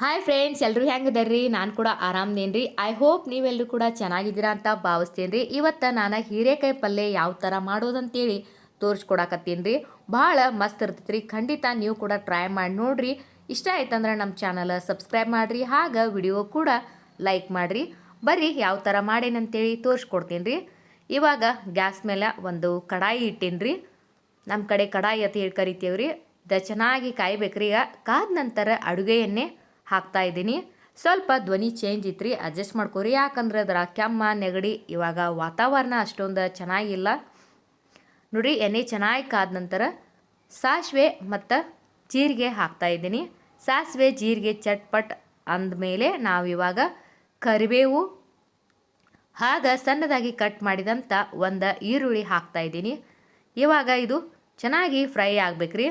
Hi friends ಎಲ್ಲರೂ ಹೆಂಗದರ್ರಿ? ನಾನು ಕೂಡ ಆರಾಮ್ದೇನ್ರಿ. ಐ ಹೋಪ್ ನೀವೆಲ್ಲರೂ ಕೂಡ ಚೆನ್ನಾಗಿದ್ದೀರಾ ಅಂತ ಭಾವಿಸ್ತೀನಿ ರೀ ಇವತ್ತು ನಾನು ಹೀರೆಕಾಯಿ ಪಲ್ಯ ಯಾವ ಥರ ಮಾಡೋದಂತೇಳಿ ತೋರಿಸ್ಕೊಡಕತ್ತೀನಿ ರೀ ಭಾಳ ಮಸ್ತ್ ಇರ್ತೈತೆ ರೀ ಖಂಡಿತ ನೀವು ಕೂಡ ಟ್ರೈ ಮಾಡಿ ನೋಡಿರಿ. ಇಷ್ಟ ಆಯ್ತಂದ್ರೆ ನಮ್ಮ ಚಾನಲ್ ಸಬ್ಸ್ಕ್ರೈಬ್ ಮಾಡಿರಿ. ಹಾಗೆ ವಿಡಿಯೋ ಕೂಡ ಲೈಕ್ ಮಾಡಿರಿ. ಬರ್ರಿ, ಯಾವ ಥರ ಮಾಡೇನಂತೇಳಿ ತೋರಿಸ್ಕೊಡ್ತೀನಿ ರೀ ಇವಾಗ ಗ್ಯಾಸ್ ಮೇಲೆ ಒಂದು ಕಡಾಯಿ ಇಟ್ಟೀನಿ ರೀ ನಮ್ಮ ಕಡೆ ಕಡಾಯಿ ಅಂತ ಹೇಳಿ ಕರಿತೀವಿ ರೀ ಇದು ಚೆನ್ನಾಗಿ ಕಾಯ್ಬೇಕ್ರಿ. ಈಗ ಕಾದ ನಂತರ ಅಡುಗೆ ಎಣ್ಣೆ ಹಾಕ್ತಾ ಇದ್ದೀನಿ. ಸ್ವಲ್ಪ ಧ್ವನಿ ಚೇಂಜ್ ಇತ್ತು ರೀ ಅಡ್ಜಸ್ಟ್ ಮಾಡ್ಕೊರಿ. ಯಾಕಂದ್ರೆ ಅದರ ಕೆಮ್ಮ, ನೆಗಡಿ ಇವಾಗ ವಾತಾವರಣ ಅಷ್ಟೊಂದು ಚೆನ್ನಾಗಿಲ್ಲ. ನೋಡಿ, ಎಣ್ಣೆ ಚೆನ್ನಾಗಿ ಕಾದ ನಂತರ ಸಾಸಿವೆ ಮತ್ತು ಜೀರಿಗೆ ಹಾಕ್ತಾ ಇದ್ದೀನಿ. ಸಾಸಿವೆ, ಜೀರಿಗೆ, ಚಟ್ಪಟ್ ಅಂದಮೇಲೆ ನಾವಿವಾಗ ಕರಿಬೇವು ಹಾಗ ಸಣ್ಣದಾಗಿ ಕಟ್ ಮಾಡಿದಂಥ ಒಂದು ಈರುಳ್ಳಿ ಹಾಕ್ತಾ ಇದ್ದೀನಿ. ಇವಾಗ ಇದು ಚೆನ್ನಾಗಿ ಫ್ರೈ ಆಗ್ಬೇಕ್ರಿ.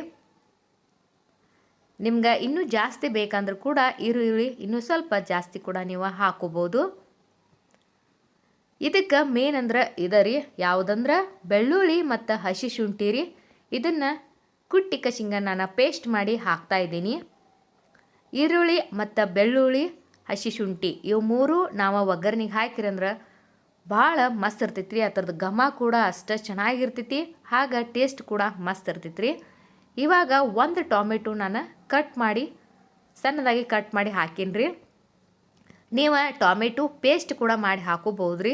ನಿಮ್ಗೆ ಇನ್ನೂ ಜಾಸ್ತಿ ಬೇಕಂದ್ರೂ ಕೂಡ ಈರುಳ್ಳಿ ಇನ್ನೂ ಸ್ವಲ್ಪ ಜಾಸ್ತಿ ಕೂಡ ನೀವು ಹಾಕೋಬೋದು. ಇದಕ್ಕೆ ಮೇನ್ ಅಂದ್ರೆ ಇದ ರೀ, ಯಾವುದಂದ್ರೆ ಬೆಳ್ಳುಳ್ಳಿ ಮತ್ತು ಹಸಿ ಶುಂಠಿ ರೀ. ಇದನ್ನು ಕುಟ್ಟಿ ಕಶಿಂಗ ನಾನು ಪೇಸ್ಟ್ ಮಾಡಿ ಹಾಕ್ತಾ ಇದ್ದೀನಿ. ಈರುಳ್ಳಿ ಮತ್ತು ಬೆಳ್ಳುಳ್ಳಿ, ಹಸಿ ಶುಂಠಿ ಇವು ಮೂರು ನಾವು ಒಗ್ಗರ್ನಿಗೆ ಹಾಕಿರಂದ್ರೆ ಭಾಳ ಮಸ್ತ್ ಇರ್ತೈತ್ರಿ ಅದ್ರದ್ದು ಘಮ ಕೂಡ ಅಷ್ಟು ಚೆನ್ನಾಗಿರ್ತೈತಿ, ಹಾಗೆ ಟೇಸ್ಟ್ ಕೂಡ ಮಸ್ತ್ ಇರ್ತೈತ್ರಿ. ಇವಾಗ ಒಂದು ಟೊಮೆಟೊ ನಾನು ಕಟ್ ಮಾಡಿ, ಸಣ್ಣದಾಗಿ ಕಟ್ ಮಾಡಿ ಹಾಕೀನಿ ರೀ. ನೀವು ಟೊಮೆಟೊ ಪೇಸ್ಟ್ ಕೂಡ ಮಾಡಿ ಹಾಕೋಬೋದು ರೀ.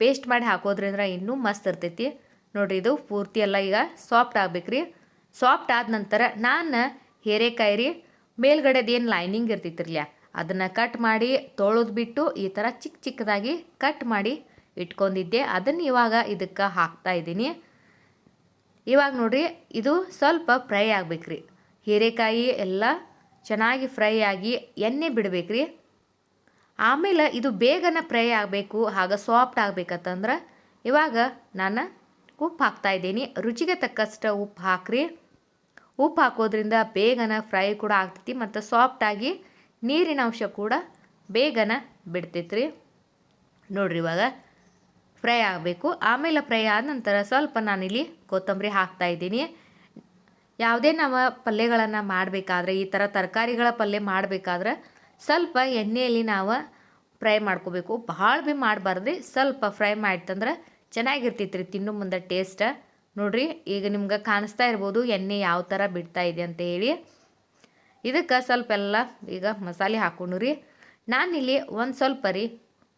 ಪೇಸ್ಟ್ ಮಾಡಿ ಹಾಕೋದ್ರಿಂದ ಇನ್ನೂ ಮಸ್ತ್ ಇರ್ತೈತಿ. ನೋಡಿರಿ ಇದು ಪೂರ್ತಿ ಎಲ್ಲ ಈಗ ಸಾಫ್ಟ್ ಆಗ್ಬೇಕ್ರಿ ಸಾಫ್ಟ್ ಆದ ನಂತರ ನಾನು ಹೀರೆಕಾಯಿ ರೀ ಮೇಲ್ಗಡೆದೇನು ಲೈನಿಂಗ್ ಇರ್ತೈತಿರ್ಲ ಅದನ್ನು ಕಟ್ ಮಾಡಿ ತೊಳೆದು ಬಿಟ್ಟು ಈ ಥರ ಚಿಕ್ಕ ಚಿಕ್ಕದಾಗಿ ಕಟ್ ಮಾಡಿ ಇಟ್ಕೊಂಡಿದ್ದೆ. ಅದನ್ನು ಇವಾಗ ಇದಕ್ಕೆ ಹಾಕ್ತಾ ಇದ್ದೀನಿ. ಇವಾಗ ನೋಡಿರಿ, ಇದು ಸ್ವಲ್ಪ ಫ್ರೈ ಆಗ್ಬೇಕ್ರಿ. ಹೀರೆಕಾಯಿ ಎಲ್ಲ ಚೆನ್ನಾಗಿ ಫ್ರೈ ಆಗಿ ಎಣ್ಣೆ ಬಿಡ್ಬೇಕ್ರಿ. ಆಮೇಲೆ ಇದು ಬೇಗನೆ ಫ್ರೈ ಆಗಬೇಕು ಹಾಗೆ ಸಾಫ್ಟ್ ಆಗ್ಬೇಕಂತಂದ್ರೆ ಇವಾಗ ನಾನು ಉಪ್ಪು ಹಾಕ್ತಾ ಇದ್ದೀನಿ. ರುಚಿಗೆ ತಕ್ಕಷ್ಟು ಉಪ್ಪು ಹಾಕ್ರಿ. ಉಪ್ಪು ಹಾಕೋದ್ರಿಂದ ಬೇಗನೆ ಫ್ರೈ ಕೂಡ ಆಗ್ತೈತಿ ಮತ್ತು ಸಾಫ್ಟಾಗಿ ನೀರಿನ ಅಂಶ ಕೂಡ ಬೇಗನೆ ಬಿಡ್ತೈತ್ರಿ. ನೋಡ್ರಿ ಇವಾಗ ಫ್ರೈ ಆಗಬೇಕು. ಆಮೇಲೆ ಫ್ರೈ ಆದ ನಂತರ ಸ್ವಲ್ಪ ನಾನಿಲ್ಲಿ ಕೊತ್ತಂಬರಿ ಹಾಕ್ತಾ ಇದ್ದೀನಿ. ಯಾವುದೇ ನಾವು ಪಲ್ಯಗಳನ್ನು ಮಾಡಬೇಕಾದ್ರೆ, ಈ ಥರ ತರಕಾರಿಗಳ ಪಲ್ಯ ಮಾಡಬೇಕಾದ್ರೆ ಸ್ವಲ್ಪ ಎಣ್ಣೆಯಲ್ಲಿ ನಾವು ಫ್ರೈ ಮಾಡ್ಕೋಬೇಕು. ಭಾಳ ಭೀ ಮಾಡಬಾರ್ದು ಸ್ವಲ್ಪ ಫ್ರೈ ಮಾಡ್ತಂದ್ರೆ ಚೆನ್ನಾಗಿರ್ತೈತೆ ರೀ ತಿನ್ನು ಮುಂದೆ ಟೇಸ್ಟ್. ನೋಡ್ರಿ, ಈಗ ನಿಮ್ಗೆ ಕಾಣಿಸ್ತಾ ಇರ್ಬೋದು ಎಣ್ಣೆ ಯಾವ ಥರ ಬಿಡ್ತಾ ಇದೆ ಅಂತ ಹೇಳಿ. ಇದಕ್ಕೆ ಸ್ವಲ್ಪ ಎಲ್ಲ ಈಗ ಮಸಾಲೆ ಹಾಕ್ಕೊಂಡು ರೀ. ನಾನಿಲ್ಲಿ ಒಂದು ಸ್ವಲ್ಪ ರೀ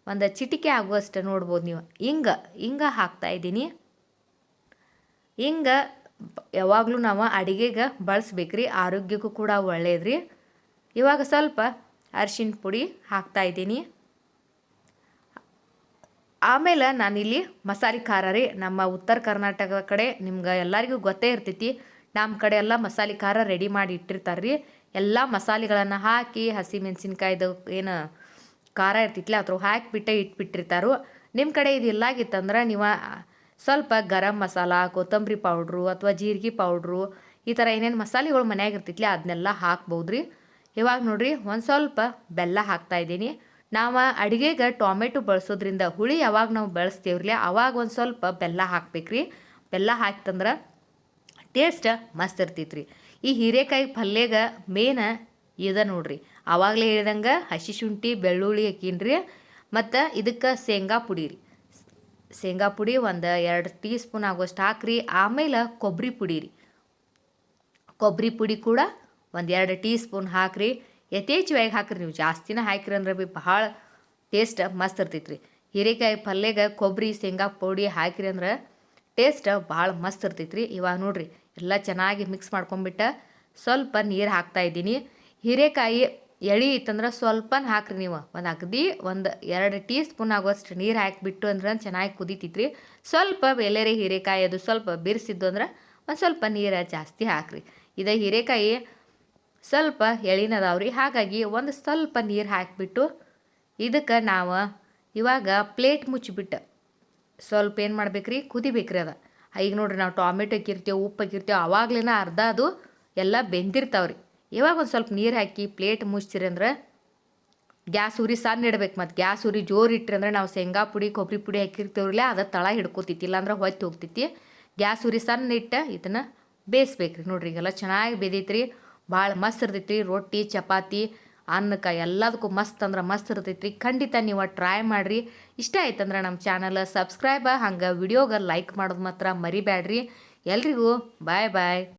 ಒಂದು ಚಿಟಿಕೆ ಆಗುವಷ್ಟು ನೋಡ್ಬೋದು ನೀವು. ಹಿಂಗ ಹಿಂಗ ಹಾಕ್ತಾ ಇದ್ದೀನಿ. ಹಿಂಗ, ಯಾವಾಗಲೂ ನಾವು ಅಡುಗೆಗೆ ಬಳಸ್ಬೇಕ್ರಿ, ಆರೋಗ್ಯಕ್ಕೂ ಕೂಡ ಒಳ್ಳೇದ್ರಿ. ಇವಾಗ ಸ್ವಲ್ಪ ಅರಿಶಿನ ಪುಡಿ ಹಾಕ್ತಾ ಇದ್ದೀನಿ. ಆಮೇಲೆ ನಾನಿಲ್ಲಿ ಮಸಾಲೆ ಖಾರ ರೀ, ನಮ್ಮ ಉತ್ತರ ಕರ್ನಾಟಕದ ಕಡೆ ನಿಮ್ಗೆ ಎಲ್ಲರಿಗೂ ಗೊತ್ತೇ ಇರ್ತೈತಿ ನಮ್ಮ ಕಡೆ ಎಲ್ಲ ಮಸಾಲೆ ಖಾರ ರೆಡಿ ಮಾಡಿ ಇಟ್ಟಿರ್ತಾರೆ ರೀ ಎಲ್ಲ ಮಸಾಲೆಗಳನ್ನು ಹಾಕಿ ಹಸಿಮೆಣಸಿನ್ಕಾಯ್ದು ಏನು ಖಾರ ಇರ್ತಿತ್ತಲ್ಲ ಅದ್ರ ಹಾಕಿಬಿಟ್ಟೆ ಇಟ್ಬಿಟ್ಟಿರ್ತಾರೋ. ನಿಮ್ಮ ಕಡೆ ಇದು ಇಲ್ಲಾಗಿತ್ತಂದ್ರೆ ನೀವು ಸ್ವಲ್ಪ ಗರಂ ಮಸಾಲ, ಕೊತ್ತಂಬರಿ ಪೌಡ್ರು ಅಥವಾ ಜೀರಿಗೆ ಪೌಡ್ರು ಈ ಥರ ಏನೇನು ಮಸಾಲೆಗಳು ಮನೆಯಾಗ ಇರ್ತಿತ್ತಲ್ಲ ಅದನ್ನೆಲ್ಲ ಹಾಕ್ಬೋದು ರೀ ಇವಾಗ ನೋಡಿರಿ ಒಂದು ಸ್ವಲ್ಪ ಬೆಲ್ಲ ಹಾಕ್ತಾ ಇದ್ದೀನಿ. ನಾವು ಅಡುಗೆಗೆ ಟೊಮೆಟೊ ಬಳಸೋದ್ರಿಂದ ಹುಳಿ ಯಾವಾಗ ನಾವು ಬಳಸ್ತೀವ್ರಲ್ಲ, ಅವಾಗ ಒಂದು ಸ್ವಲ್ಪ ಬೆಲ್ಲ ಹಾಕ್ಬೇಕ್ರಿ. ಬೆಲ್ಲ ಹಾಕ್ತಂದ್ರೆ ಟೇಸ್ಟ್ ಮಸ್ತ್ ಇರ್ತೈತ್ರಿ. ಈ ಹೀರೆಕಾಯಿ ಪಲ್ಯಗ ಮೇನ ಇದೆ ನೋಡ್ರಿ. ಆವಾಗಲೇ ಹೇಳಿದಂಗೆ ಹಸಿ ಶುಂಠಿ, ಬೆಳ್ಳುಳ್ಳಿ ಹಾಕೀನ್ರಿ. ಮತ್ತು ಇದಕ್ಕೆ ಶೇಂಗಾ ಪುಡಿ ರೀ. ಶೇಂಗಾ ಪುಡಿ ಒಂದು ಎರಡು ಟೀ ಸ್ಪೂನ್ ಆಗುವಷ್ಟು ಹಾಕ್ರಿ. ಆಮೇಲೆ ಕೊಬ್ಬರಿ ಪುಡಿ ರೀ. ಕೊಬ್ಬರಿ ಪುಡಿ ಕೂಡ ಒಂದು ಎರಡು ಟೀ ಸ್ಪೂನ್ ಹಾಕ್ರಿ. ಯಥೇಚ್ಛವಾಗಿ ಹಾಕ್ರಿ. ನೀವು ಜಾಸ್ತಿನ ಹಾಕಿರಿ ಅಂದ್ರೆ ಬಿ ಭಾಳ ಟೇಸ್ಟ್ ಮಸ್ತ್ ಇರ್ತೈತೆ ರೀ ಹೀರೆಕಾಯಿ ಪಲ್ಯಗೆ ಕೊಬ್ಬರಿ ಶೇಂಗಾ ಪುಡಿ ಹಾಕಿರಿ ಅಂದ್ರೆ ಟೇಸ್ಟ್ ಭಾಳ ಮಸ್ತ್ ಇರ್ತೈತೆ ರೀ ಇವಾಗ ನೋಡಿರಿ, ಎಲ್ಲ ಚೆನ್ನಾಗಿ ಮಿಕ್ಸ್ ಮಾಡ್ಕೊಂಬಿಟ್ಟು ಸ್ವಲ್ಪ ನೀರು ಹಾಕ್ತಾ ಇದ್ದೀನಿ. ಹೀರೆಕಾಯಿ ಎಳೆ ಇತ್ತಂದ್ರೆ ಸ್ವಲ್ಪನ ಹಾಕ್ರಿ ನೀವು. ಒಂದು ಅಗದಿ, ಒಂದು ಎರಡು ಟೀ ಸ್ಪೂನ್ ಆಗುವಷ್ಟು ನೀರು ಹಾಕಿಬಿಟ್ಟು ಅಂದ್ರೆ ಚೆನ್ನಾಗಿ ಕುದೀತಿತ್ರಿ. ಸ್ವಲ್ಪ ಬೆಲೆರೆ ಹೀರೆಕಾಯಿ ಅದು ಸ್ವಲ್ಪ ಬಿರ್ಸಿದ್ದು ಅಂದ್ರೆ ಒಂದು ಸ್ವಲ್ಪ ನೀರು ಜಾಸ್ತಿ ಹಾಕ್ರಿ. ಇದು ಹೀರೆಕಾಯಿ ಸ್ವಲ್ಪ ಎಳಿನದಾವ್ರಿ. ಹಾಗಾಗಿ ಒಂದು ಸ್ವಲ್ಪ ನೀರು ಹಾಕಿಬಿಟ್ಟು ಇದಕ್ಕೆ ನಾವು ಇವಾಗ ಪ್ಲೇಟ್ ಮುಚ್ಚಿಬಿಟ್ಟು ಸ್ವಲ್ಪ ಏನು ಮಾಡ್ಬೇಕ್ರಿ? ಕುದಿಬೇಕ್ರಿ ಅದು. ಈಗ ನೋಡ್ರಿ ನಾವು ಟೊಮೆಟೊ ಹಾಕಿರ್ತೀವಿ, ಉಪ್ಪು ಹಾಕಿರ್ತೀವಿ ಆವಾಗಲೇನ ಅರ್ಧ ಅದು ಎಲ್ಲ ಬೆಂದಿರ್ತಾವ್ರಿ. ಇವಾಗ ಒಂದು ಸ್ವಲ್ಪ ನೀರು ಹಾಕಿ ಪ್ಲೇಟ್ ಮುಚ್ಚಿರಿ ಅಂದ್ರೆ ಗ್ಯಾಸ್ ಉರಿ ಸಣ್ಣ ಇಡ್ಬೇಕು ಮತ್ತು ಗ್ಯಾಸ್ ಉರಿ ಜೋರು ಇಟ್ರಿ ಅಂದ್ರೆ ನಾವು ಶೇಂಗಾ ಪುಡಿ ಕೊಬ್ಬರಿ ಪುಡಿ ಹಾಕಿರ್ತೇವ್ರಲ್ಲೇ ಅದು ತಳ ಹಿಡ್ಕೋತೈತಿ ಇಲ್ಲಾಂದ್ರೆ ಹೊಯ್ತು ಹೋಗ್ತೈತಿ ಗ್ಯಾಸ್ ಉರಿ ಸಣ್ಣ ಇಟ್ಟು ಇದನ್ನು ಬೇಯಿಸ್ಬೇಕ್ರಿ ನೋಡ್ರಿ ಈಗೆಲ್ಲ ಚೆನ್ನಾಗಿ ಬೇದೈತ್ರಿ, ಭಾಳ ಮಸ್ತ್ ಇರ್ತೈತ್ರಿ. ರೊಟ್ಟಿ, ಚಪಾತಿ, ಅನ್ನಕ್ಕೆ ಎಲ್ಲದಕ್ಕೂ ಮಸ್ತ್ ಅಂದ್ರೆ ಮಸ್ತ್ ಇರ್ತೈತ್ರಿ. ಖಂಡಿತ ನೀವು ಟ್ರೈ ಮಾಡಿರಿ. ಇಷ್ಟ ಆಯ್ತಂದ್ರೆ ನಮ್ಮ ಚಾನಲ್ ಸಬ್ಸ್ಕ್ರೈಬ್ ಹಂಗೆ ವಿಡಿಯೋಗೆ ಲೈಕ್ ಮಾಡೋದು ಮಾತ್ರ ಮರಿಬೇಡ್ರಿ ಎಲ್ರಿಗೂ ಬಾಯ್ ಬಾಯ್